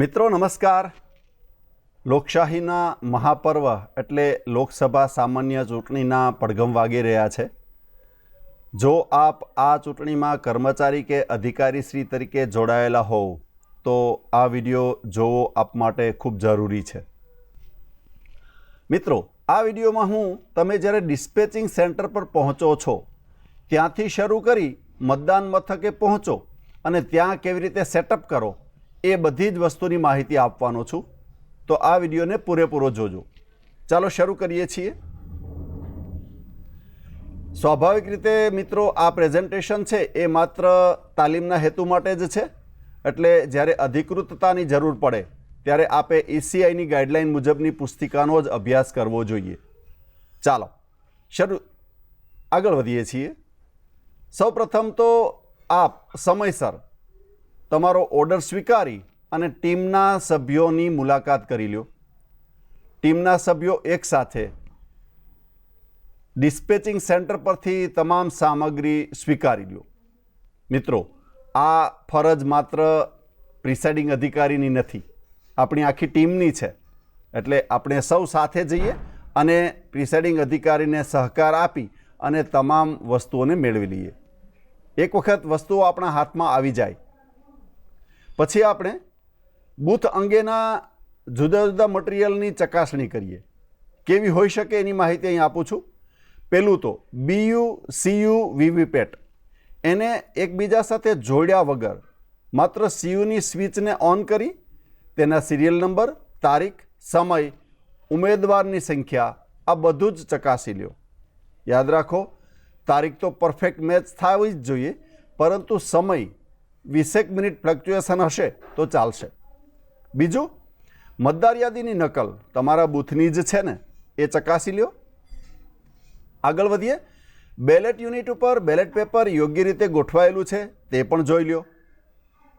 મિત્રો, નમસ્કાર. લોકશાહીના મહાપર્વ એટલે લોકસભા સામાન્ય ચૂંટણીના પડઘમ વાગી રહ્યા છે. જો આપ આ ચૂંટણીમાં કર્મચારી કે અધિકારી શ્રી તરીકે જોડાયેલા હોવ, તો આ વીડિયો જોવો આપ માટે ખૂબ જરૂરી છે. મિત્રો, આ વિડીયોમાં હું તમે જ્યારે ડિસ્પેચિંગ સેન્ટર પર પહોંચો છો, ત્યાંથી શરૂ કરી મતદાન મથકે પહોંચો અને ત્યાં કેવી રીતે સેટઅપ કરો એ બધી જ વસ્તુની માહિતી આપવાનો છું. તો આ વિડીયોને પૂરેપૂરો જોજો. ચાલો શરૂ કરીએ છીએ. સ્વાભાવિક રીતે મિત્રો આ પ્રેઝન્ટેશન છે એ માત્ર તાલીમના હેતુ માટે જ છે. એટલે જ્યારે અધિકૃતતાની જરૂર પડે, ત્યારે આપે ઈસીઆઈની ગાઈડલાઈન મુજબની પુસ્તિકાનો જ અભ્યાસ કરવો જોઈએ. ચાલો, શરૂ, આગળ વધીએ છીએ. સૌપ્રથમ તો આપ સમયસર તમારો ઓર્ડર સ્વીકારી અને ટીમના સભ્યોની મુલાકાત કરી લ્યો. ટીમના સભ્યો એકસાથે ડિસ્પેચિંગ સેન્ટર પરથી તમામ સામગ્રી સ્વીકારી લ્યો. મિત્રો, આ ફરજ માત્ર પ્રિસાઇડિંગ અધિકારીની નથી. આપણી આખી ટીમની છે. એટલે આપણે સૌ સાથે જઈએ અને પ્રિસાઇડિંગ અધિકારીને સહકાર આપી અને તમામ વસ્તુઓને મેળવી લઈએ. એક વખત વસ્તુઓ આપણા હાથમાં આવી જાય. પછી આપણે બૂથ અંગેના જુદા જુદા મટીરિયલની ચકાસણી કરીએ. કેવી હોઈ શકે એની માહિતી અહીં આપું છું. પહેલું તો બીયુ, સીયુ વીવીપેટ એને એકબીજા સાથે જોડ્યા વગર માત્ર સીયુની સ્વિચને ઓન કરી, તેના સિરિયલ નંબર, તારીખ, સમય, ઉમેદવારની સંખ્યા, આ બધું જ ચકાસી લ્યો. યાદ રાખો, તારીખ તો પરફેક્ટ મેચ થવી જ જોઈએ, પરંતુ સમય વીસેક મિનિટ ફ્લક્ચ્યુએશન હશે તો ચાલશે. બીજું, મતદાર યાદીની નકલ તમારા બૂથની જ છે ને, એ ચકાસી લ્યો. આગળ વધીએ. બેલેટ યુનિટ ઉપર બેલેટ પેપર યોગ્ય રીતે ગોઠવાયેલું છે, તે પણ જોઈ લ્યો.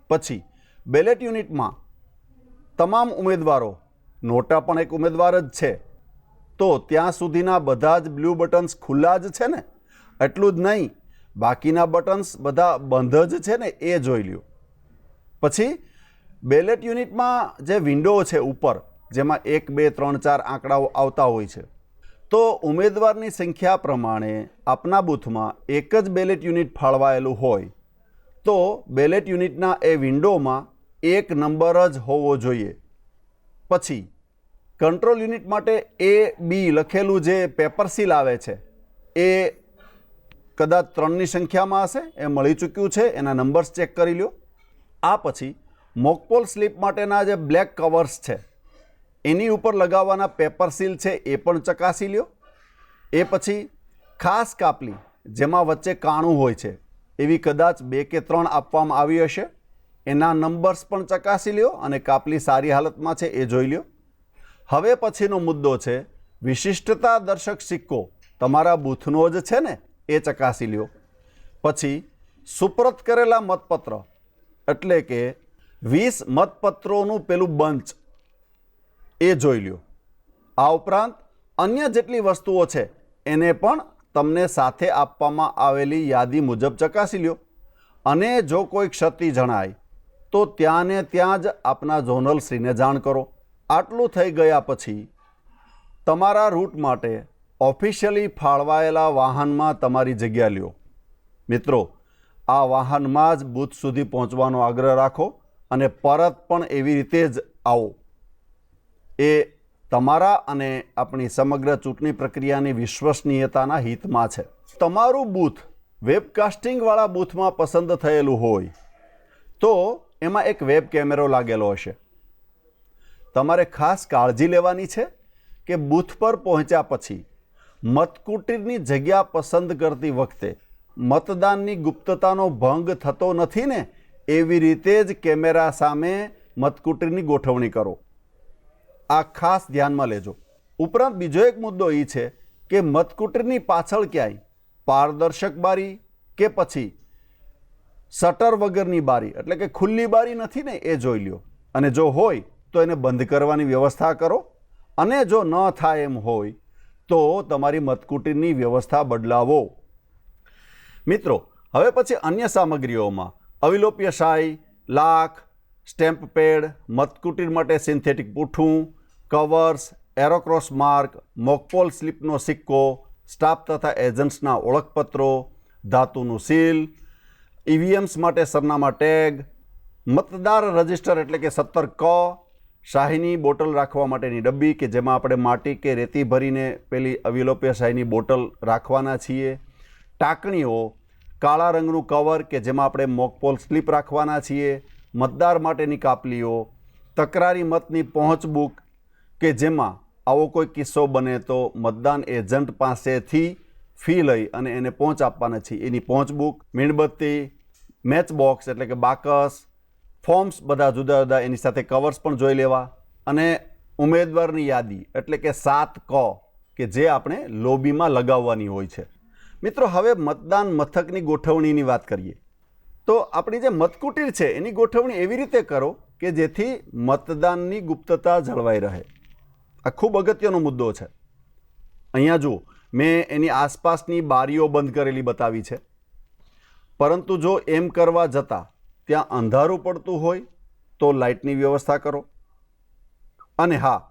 પછી, બેલેટ યુનિટમાં તમામ ઉમેદવારો, નોટા પણ એક ઉમેદવાર જ છે, તો ત્યાં સુધીના બધા જ બ્લુ બટન્સ ખુલ્લા જ છે ને? એટલું જ નહીં બાકીના બટન્સ બધા બંધ જ છે ને એ જોઈ લ્યો. પછી બેલેટ યુનિટમાં જે વિન્ડો છે ઉપર, જેમાં એક, બે, ત્રણ, ચાર આંકડાઓ આવતા હોય છે, તો ઉમેદવારની સંખ્યા પ્રમાણે આપના બૂથમાં એક જ બેલેટ યુનિટ ફાળવાયેલું હોય, તો બેલેટ યુનિટના એ વિન્ડોમાં એક નંબર જ હોવો જોઈએ. પછી કંટ્રોલ યુનિટ માટે એ બી લખેલું જે પેપર સીલ આવે છે, એ કદાચ ત્રણની સંખ્યામાં હશે, એ મળી ચૂક્યું છે, એના નંબર્સ ચેક કરી લ્યો. આ પછી મોકપોલ સ્લીપ માટેના જે બ્લેક કવર્સ છે, એની ઉપર લગાવવાના પેપર સીલ છે, એ પણ ચકાસી લ્યો. એ પછી ખાસ કાપલી, જેમાં વચ્ચે કાણું હોય છે, એવી કદાચ બે કે ત્રણ આપવામાં આવી હશે. એના નંબર્સ પણ ચકાસી લ્યો અને કાપલી સારી હાલતમાં છે, એ જોઈ લ્યો. હવે પછીનો મુદ્દો છે, વિશિષ્ટતા દર્શક સિક્કો. તમારા બૂથનો જ છે ને? એ ચકાસી લ્યો. પછી સુપ્રત કરેલા મતપત્ર એટલે કે વીસ મતપત્રોનું પેલું બંચ એ જોઈ લ્યો. આ ઉપરાંત અન્ય જેટલી વસ્તુઓ છે એને પણ તમને સાથે આપવામાં આવેલી યાદી મુજબ ચકાસી લ્યો. અને જો કોઈ ક્ષતિ જણાય, તો ત્યાં ને ત્યાં જ આપના ઝોનલ શ્રીને જાણ કરો. આટલું થઈ ગયા પછી તમારા રૂટ માટે ઓફિશિયલી ફાળવાયેલા વાહનમાં તમારી જગ્યા લ્યો. મિત્રો, આ વાહનમાં જ બૂથ સુધી પહોંચવાનો આગ્રહ રાખો અને પરત પણ એવી રીતે જ આવો. એ તમારા અને આપણી સમગ્ર ચૂંટણી પ્રક્રિયાની વિશ્વસનીયતાના હિતમાં છે. તમારું બૂથ વેબકાસ્ટિંગવાળા બૂથમાં પસંદ થયેલું હોય, તો એમાં એક વેબ કેમેરો લાગેલો હશે. તમારે ખાસ કાળજી લેવાની છે કે બૂથ પર પહોંચ્યા પછી મતકુટીરની જગ્યા પસંદ કરતી વખતે મતદાનની ગુપ્તતાનો ભંગ થતો નથી ને એવી રીતે જ કેમેરા સામે મતકુટીરની ગોઠવણી કરો. આ ખાસ ધ્યાનમાં લેજો. ઉપરાંત બીજો એક મુદ્દો એ છે કે મતકુટીરની પાછળ ક્યાંય પારદર્શક બારી કે પછી શટર વગરની બારી, એટલે કે ખુલ્લી બારી નથી ને એ જોઈ લ્યો. અને જો હોય તો એને બંધ કરવાની વ્યવસ્થા કરો. અને જો ન થાય એમ હોય તો તમારી મતકુટીરની વ્યવસ્થા બદલાવો. મિત્રો, હવે પછી અન્ય સામગ્રીઓમાં. અવિલોપ્ય શાઈ, લાખ, સ્ટેમ્પ પેડ મતકુટીર માટે synthetic પૂઠું covers, arrow cross mark, mock poll સ્લીપનો સિક્કો, સ્ટાફ તથા એજન્ટ્સના ઓળખપત્રો, ધાતુનું સીલ, ઈવીએમ્સ માટે સરનામા ટેગ, મતદાર રજિસ્ટર એટલે કે સત્તર ક શાહીની બોટલ રાખવા માટેની ડબ્બી કે જેમાં આપણે માટી કે રેતી ભરીને પેલી અવિલોપ્ય શાહીની બોટલ રાખવાના છીએ. ટાંકણીઓ, કાળા રંગનું કવર કે જેમાં આપણે મોકપોલ સ્લીપ રાખવાના છીએ. મતદાર માટેની કાપલીઓ, તકરારી મતની પહોંચ બુક કે જેમાં આવો કોઈ કિસ્સો બને તો મતદાન એજન્ટ પાસેથી ફી લઈ અને એને પહોંચ આપવાના છીએ. એની પહોંચ બુક, મીણબત્તી મેચ બોક્સ એટલે કે બાકસ ફોર્મ્સ બધા જુદા જુદા એની સાથે કવર્સ પણ જોઈ લેવા. અને ઉમેદવારની યાદી, એટલે કે સાત ક, કે જે આપણે લોબીમાં લગાવવાની હોય છે. મિત્રો, હવે મતદાન મથકની ગોઠવણીની વાત કરીએ. તો આપણી જે મતકુટીર છે, એની ગોઠવણી એવી રીતે કરો કે જેથી મતદાનની ગુપ્તતા જળવાઈ રહે. આ ખૂબ અગત્યનો મુદ્દો છે. અહીંયા જુઓ, મેં એની આસપાસની બારીઓ બંધ કરેલી બતાવી છે. પરંતુ જો એમ કરવા જતાં ત્યાં અંધારું પડતું હોય તો લાઇટની વ્યવસ્થા કરો. અને હા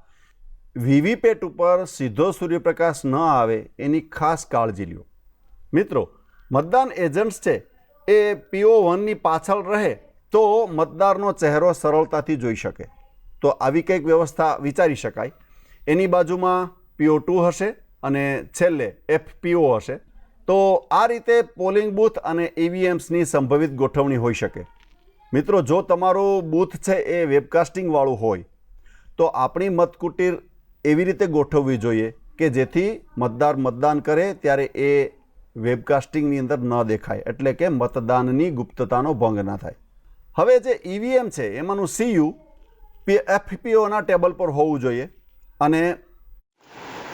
વીવીપેટ ઉપર સીધો સૂર્યપ્રકાશ ન આવે એની ખાસ કાળજી લ્યો. મિત્રો, મતદાન એજન્ટ્સ છે, એ પીઓ વનની પાછળ રહે તો મતદારનો ચહેરો સરળતાથી જોઈ શકે. તો આવી કંઈક વ્યવસ્થા વિચારી શકાય. એની બાજુમાં પીઓ ટુ હશે અને છેલ્લે એફપીઓ હશે. તો આ રીતે પોલિંગ બૂથ અને ઈવીએમ્સની સંભવિત ગોઠવણી હોઈ શકે. મિત્રો જો તમારું બૂથ છે એ વેબકાસ્ટિંગવાળું હોય તો આપણી મતકુટીર એવી રીતે ગોઠવવી જોઈએ કે જેથી મતદાર મતદાન કરે ત્યારે એ વેબકાસ્ટિંગની અંદર ન દેખાય એટલે કે મતદાનની ગુપ્તતાનો ભંગ ના થાય. હવે જે ઈવીએમ છે એમાંનું સીયુ એફપીઓના ટેબલ પર હોવું જોઈએ અને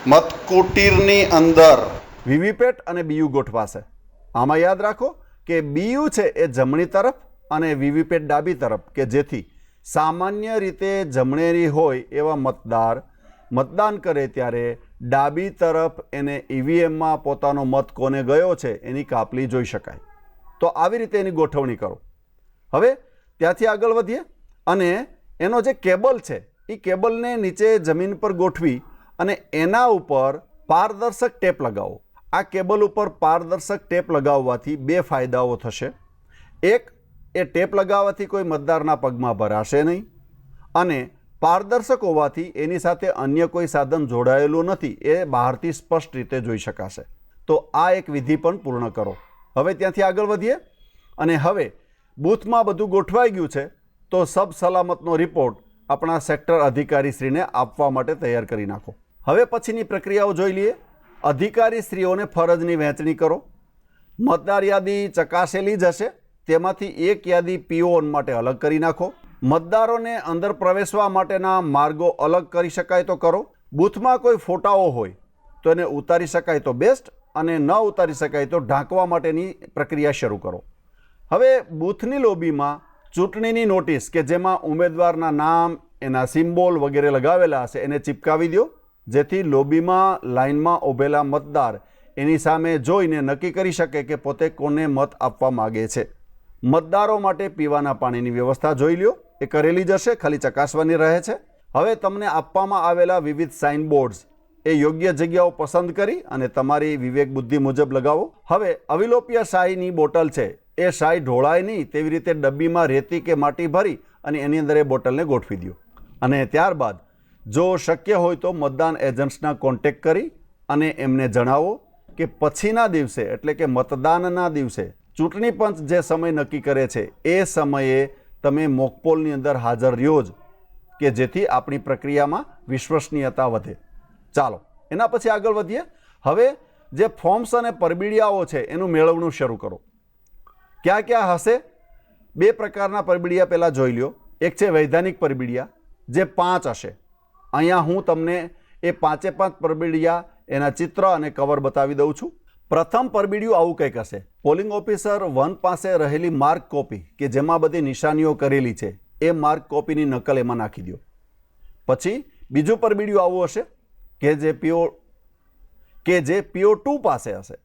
મતકુટીરની અંદર વીવીપેટ અને બીયુ ગોઠવાશે. આમાં યાદ રાખો કે બીયુ છે એ જમણી તરફ અને વીવીપેટ ડાબી તરફ કે જેથી સામાન્ય રીતે જમણેરી હોય એવા મતદાર મતદાન કરે ત્યારે ડાબી તરફ એને ઈવીએમમાં પોતાનો મત કોને ગયો છે એની કાપલી જોઈ શકાય. તો આવી રીતે એની ગોઠવણી કરો. હવે ત્યાંથી આગળ વધીએ અને એનો જે કેબલ છે, એ કેબલને નીચે જમીન પર ગોઠવી અને એના ઉપર પારદર્શક ટેપ લગાવો. આ કેબલ ઉપર પારદર્શક ટેપ લગાવવાથી બે ફાયદાઓ થશે. એક એ ટેપ લગાવવાથી કોઈ મતદારના પગમાં ભરાશે નહીં અને પારદર્શક હોવાથી એની સાથે અન્ય કોઈ સાધન જોડાયેલું નથી એ બહારથી સ્પષ્ટ રીતે જોઈ શકાશે. તો આ એક વિધિ પણ પૂર્ણ કરો. હવે ત્યાંથી આગળ વધીએ અને હવે બૂથમાં બધું ગોઠવાઈ ગયું છે તો સબ સલામતનો રિપોર્ટ આપણા સેક્ટર અધિકારીશ્રીને આપવા માટે તૈયાર કરી નાખો. હવે પછીની પ્રક્રિયાઓ જોઈ લઈએ. અધિકારીશ્રીઓને ફરજની વહેંચણી કરો. મતદાર યાદી ચકાસેલી જ હશે. તેમાંથી એક યાદી પીઓન માટે અલગ કરી નાખો. મતદારોને અંદર પ્રવેશવા માટેના માર્ગો અલગ કરી શકાય તો કરો. બૂથમાં કોઈ ફોટાઓ હોય તો એને ઉતારી શકાય તો બેસ્ટ અને ન ઉતારી શકાય તો ઢાંકવા માટેની પ્રક્રિયા શરૂ કરો. હવે બૂથની લોબીમાં ચૂંટણીની નોટિસ કે જેમાં ઉમેદવારના નામ, એના સિમ્બોલ વગેરે લગાવેલા હશે એને ચિપકાવી દો. જેથી લોબીમાં લાઇનમાં ઊભેલા મતદાર એની સામે જોઈને નક્કી કરી શકે કે પોતે કોને મત આપવા માગે છે. મતદારો માટે પીવાના પાણીની વ્યવસ્થા જોઈ લ્યો. એ કરેલી જશે, ખાલી ચકાસવાની રહે છે. હવે તમને આપવામાં આવેલા વિવિધ સાઇન બોર્ડ્સ એ યોગ્ય જગ્યાઓ પસંદ કરી અને તમારી વિવેક બુદ્ધિ મુજબ લગાવો. હવે અવિલોપ્ય શાહીની બોટલ છે. એ શાહી ઢોળાય નહીં, તેવી રીતે ડબ્બીમાં રેતી કે માટી ભરી અને એની અંદર એ બોટલને ગોઠવી દો અને ત્યારબાદ, જો શક્ય હોય તો મતદાન એજન્ટ્સના કોન્ટેક કરી અને એમને જણાવો કે પછીના દિવસે, એટલે કે મતદાનના દિવસે ચૂંટણી પંચ જે સમય નક્કી કરે છે, એ સમયે તમે મોકપોલની અંદર હાજર રહ્યો જ કે જેથી આપણી પ્રક્રિયામાં વિશ્વસનીયતા વધે. ચાલો, એના પછી આગળ વધીએ. હવે જે ફોર્મ્સ અને પરબીડિયાઓ છે, એનું મેળવણું શરૂ કરો. ક્યાં ક્યાં હશે? બે પ્રકારના પરબીડિયા પહેલાં જોઈ લ્યો. એક છે વૈધાનિક પરબીડિયા, જે પાંચ હશે. અહીંયા હું તમને એ પાંચે પાંચ પરબીડિયા, એના ચિત્ર અને કવર બતાવી દઉં છું. પ્રથમ પરબીડિયું આવું કંઈક હશે. પોલિંગ ઓફિસર વન પાસે રહેલી માર્ક કોપી, કે જેમાં બધી નિશાનીઓ કરેલી છે, એ માર્ક કોપીની નકલ એમાં નાખી દો પછી બીજું પરબીડિયું આવું હશે, કે જે પીઓ, કે જે પીઓ ટુ પાસે હશે,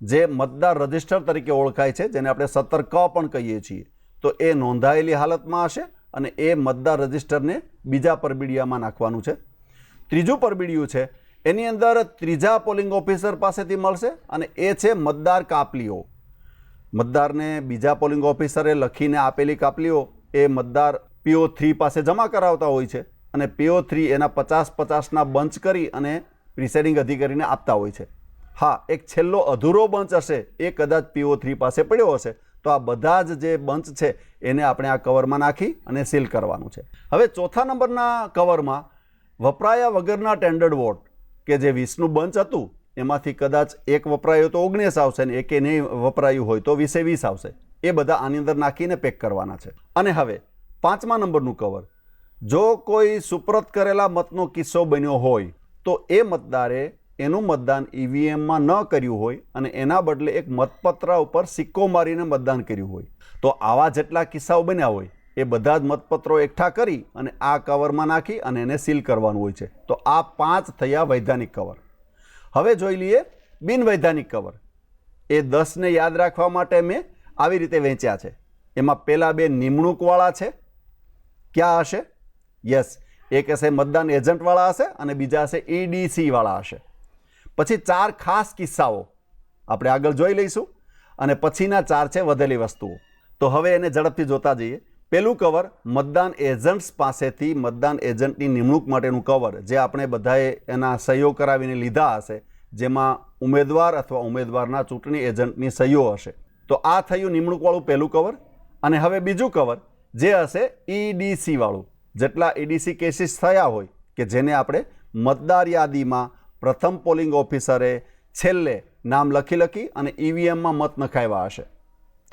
જે મતદાર રજિસ્ટર તરીકે ઓળખાય છે, જેને આપણે સત્તર ક પણ કહીએ છીએ. તો એ નોંધાયેલી હાલતમાં હશે અને એ મતદાર રજિસ્ટરને બીજા પરબીડિયામાં નાખવાનું છે. ત્રીજું પરબીડિયું છે એની અંદર ત્રીજા પોલિંગ ઓફિસર પાસેથી મળશે અને એ છે મતદાર કાપલીઓ. મતદારને બીજા પોલિંગ ઓફિસરે લખીને આપેલી કાપલીઓ એ મતદાર પીઓ થ્રી પાસે જમા કરાવતા હોય છે અને પીઓ થ્રી એના પચાસ પચાસના બંચ કરી અને પ્રિસાઇડિંગ અધિકારીને આપતા હોય છે. હા, એક છેલ્લો અધૂરો બંચ હશે, એ કદાચ પીઓ થ્રી પાસે પડ્યો હશે. તો આ બધા જ જે બંચ છે, એને આપણે આ કવરમાં નાખી અને સીલ કરવાનું છે. હવે ચોથા નંબરના કવરમાં વપરાયા વગરના ટેન્ડર્ડ વોટ. કે જે વીસનું બંચ હતું, એમાંથી કદાચ એક વપરાયું તો ઓગણીસ આવશે ને એકે નહીં વપરાયું હોય તો વીસે વીસ આવશે. એ બધા આની અંદર નાખીને પેક કરવાના છે. અને હવે, પાંચમા નંબરનું કવર જો કોઈ સુપ્રત કરેલા મતનો કિસ્સો બન્યો હોય, તો એ મતદારે એનું મતદાન ઈવીએમમાં ન કર્યું હોય અને એના બદલે એક મતપત્ર ઉપર સિક્કો મારીને મતદાન કર્યું હોય. તો આવા જેટલા કિસ્સાઓ બન્યા હોય એ બધા જ મતપત્રો એકઠા કરી અને આ કવરમાં નાખી અને એને સીલ કરવાનું હોય છે. તો આ પાંચ થયા વૈધાનિક કવર. હવે જોઈ લઈએ બિનવૈધાનિક કવર. એ દસને યાદ રાખવા માટે મેં આવી રીતે વેચ્યા છે. એમાં પહેલાં બે નિમણૂકવાળા છે. ક્યાં હશે? યસ, એક હશે મતદાન એજન્ટવાળા હશે અને બીજા હશે ઈડીસીવાળા હશે. પછી ચાર ખાસ કિસ્સાઓ આપણે આગળ જોઈ લઈશું અને પછીના ચાર છે વધેલી વસ્તુઓ. તો હવે એને ઝડપથી જોતા જઈએ. પેલું કવર મતદાન એજન્ટ્સ પાસેથી મતદાન એજન્ટની નિમણૂક માટેનું કવર જે આપણે બધાએ એના સહીઓ કરાવીને લીધા હશે, જેમાં ઉમેદવાર અથવા ઉમેદવારના ચૂંટણી એજન્ટની સહીઓ હશે. તો આ થયું નિમણૂકવાળું પહેલું કવર અને હવે બીજું કવર જે હશે ઈડીસીવાળું. જેટલા ઈડીસી કેસીસ થયા હોય કે જેને આપણે મતદાર યાદીમાં પ્રથમ પોલિંગ ઓફિસરે છેલ્લે નામ લખી લખી અને ઈવીએમમાં મત નખાવ્યા હશે.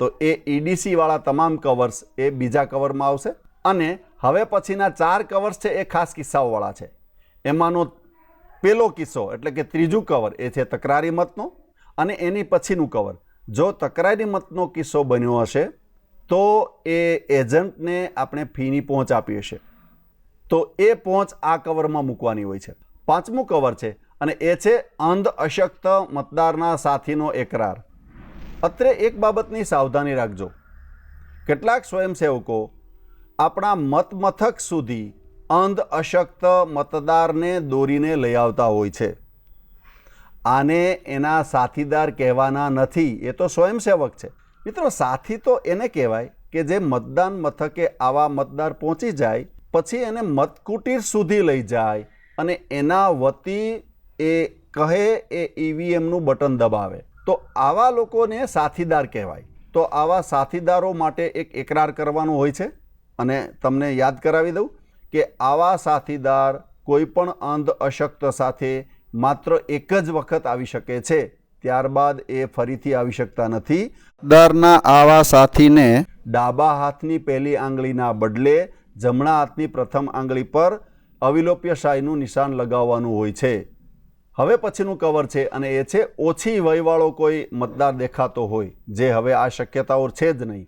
તો એ ઈડીસીવાળા તમામ કવર્સ એ બીજા કવરમાં આવશે અને હવે પછીના ચાર કવર્સ છે એ ખાસ કિસ્સાઓવાળા છે. એમાંનો પેલો કિસ્સો એટલે કે ત્રીજું કવર એ છે તકરારી મતનો અને એની પછીનું કવર જો તકરારી મતનો કિસ્સો બન્યો હશે, તો એ એજન્ટને આપણે ફીની પહોંચ આપી હશે તો એ પહોંચ આ કવરમાં મૂકવાની હોય છે. પાંચમું કવર છે અને એ છે અંધ અશક્ત મતદારના સાથીનો એકરાર. અત્રે એક બાબતની સાવધાની રાખજો. કેટલાક સ્વયંસેવકો આપણા મતમથક સુધી અંધ અશક્ત મતદારને દોરીને લઈ આવતા હોય છે. આને એના સાથીદાર કહેવાના નથી, એ તો સ્વયંસેવક છે. મિત્રો, સાથી તો એને કહેવાય કે જે મતદાન મથકે આવા મતદાર પહોંચી જાય, પછી એને મતકુટીર સુધી લઈ જાય અને એના વતી એ કહે એ ઈવીએમનું બટન દબાવે. તો આવા લોકોને સાથીદાર કહેવાય. તો આવા સાથીદારો માટે એક એકરાર કરવાનો હોય છે. અને તમને યાદ કરાવી દઉં કે આવા સાથીદાર કોઈપણ અંધ અશક્ત સાથે માત્ર એક જ વખત આવી શકે છે. ત્યારબાદ એ ફરીથી આવી શકતા નથી. દરના આવા સાથીને ડાબા હાથની પહેલી આંગળીના બદલે જમણા હાથની પ્રથમ આંગળી પર અવિલોપ્ય શાહીનું નિશાન લગાવવાનું હોય છે. હવે પછીનું કવર છે અને એ છે, ઓછી વયવાળો કોઈ મતદાર દેખાતો હોય, જે હવે આ શક્યતાઓ છે જ નહીં.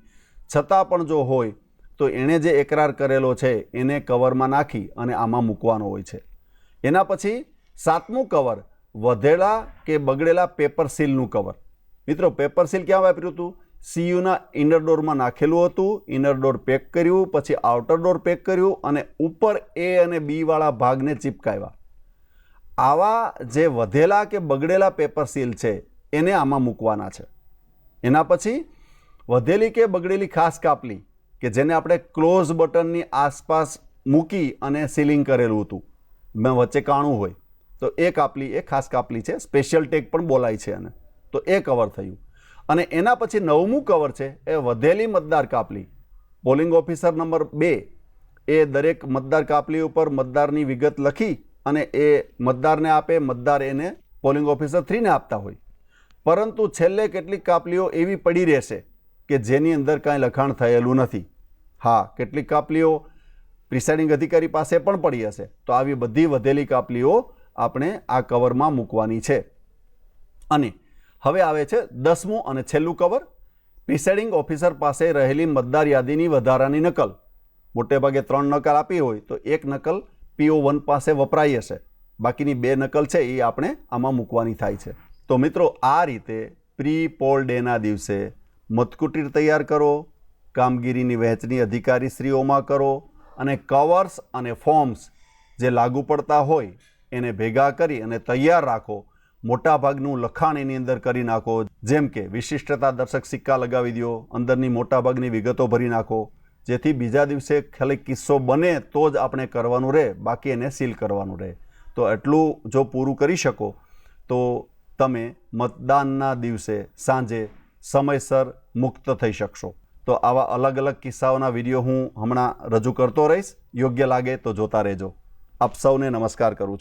છતાં પણ જો હોય, તો એણે જે એકરાર કરેલો છે, એને કવરમાં નાખી અને આમાં મૂકવાનો હોય છે. એના પછી સાતમું કવર વધેલા કે બગડેલા પેપર સીલનું કવર મિત્રો પેપર સીલ ક્યાં વાપર્યું હતું? સીયુના ઇનર ડોરમાં નાખેલું હતું ઇનર ડોર પેક કર્યું, પછી આઉટર ડોર પેક કર્યું અને ઉપર એ અને બીવાળા ભાગને ચીપકાવ્યા. આવા જે વધેલા કે બગડેલા પેપર સીલ છે, એને આમાં મૂકવાના છે. એના પછી વધેલી કે બગડેલી ખાસ કાપલી, કે જેને આપણે ક્લોઝ બટનની આસપાસ મૂકી અને સીલિંગ કરેલું હતું. મેં વચ્ચે કાણું હોય, તો એ કાપલી, એ ખાસ કાપલી છે. સ્પેશિયલ ટેગ પણ બોલાય છે અને તો એ કવર થયું. અને એના પછી નવમું કવર છે, એ વધેલી મતદાર કાપલી. પોલિંગ ઓફિસર નંબર બે, એ દરેક મતદાર કાપલી ઉપર મતદારની વિગત લખી અને એ મતદારને આપે, મતદાર એને પોલિંગ ઓફિસર થ્રીને આપતા હોય. પરંતુ છેલ્લે કેટલીક કાપલીઓ એવી પડી રહેશે કે જેની અંદર કાંઈ લખાણ થયેલું નથી. હા, કેટલીક કાપલીઓ પ્રિસાઇડિંગ અધિકારી પાસે પણ પડી હશે. તો આવી બધી વધેલી કાપલીઓ આપણે આ કવરમાં મૂકવાની છે. અને હવે આવે છે દસમું અને છેલ્લું કવર. પ્રિસાઇડિંગ ઓફિસર પાસે રહેલી મતદાર યાદીની વધારાની નકલ. મોટે ભાગે ત્રણ નકલ આપી હોય તો એક નકલ પીઓ વન પાસે વપરાઈ હશે. બાકીની બે નકલ છે, એ આપણે આમાં મૂકવાની થાય છે. તો મિત્રો, આ રીતે પ્રી પોલ ડેના દિવસે મતકુટીર તૈયાર કરો, કામગીરીની વહેંચણી અધિકારીશ્રીઓમાં કરો અને કવર્સ અને ફોર્મ્સ જે લાગુ પડતા હોય, એને ભેગા કરી અને તૈયાર રાખો. મોટાભાગનું લખાણ એની અંદર કરી નાખો. જેમ કે વિશિષ્ટતા દર્શક સિક્કા લગાવી દો, અંદરની મોટાભાગની વિગતો ભરી નાખો. જેથી બીજા દિવસે ખાલી કિસ્સો બને તો જ આપણે કરવાનું રહે, બાકી એને સીલ કરવાનું રહે. તો એટલું જો પૂરું કરી શકો, તો તમે મતદાનના દિવસે સાંજે સમયસર મુક્ત થઈ શકશો. તો આવા અલગ અલગ કિસ્સાઓના વીડિયો હું હમણાં રજૂ કરતો રહીશ. યોગ્ય લાગે તો જોતા રહેજો. આપ સૌને નમસ્કાર કરું છું.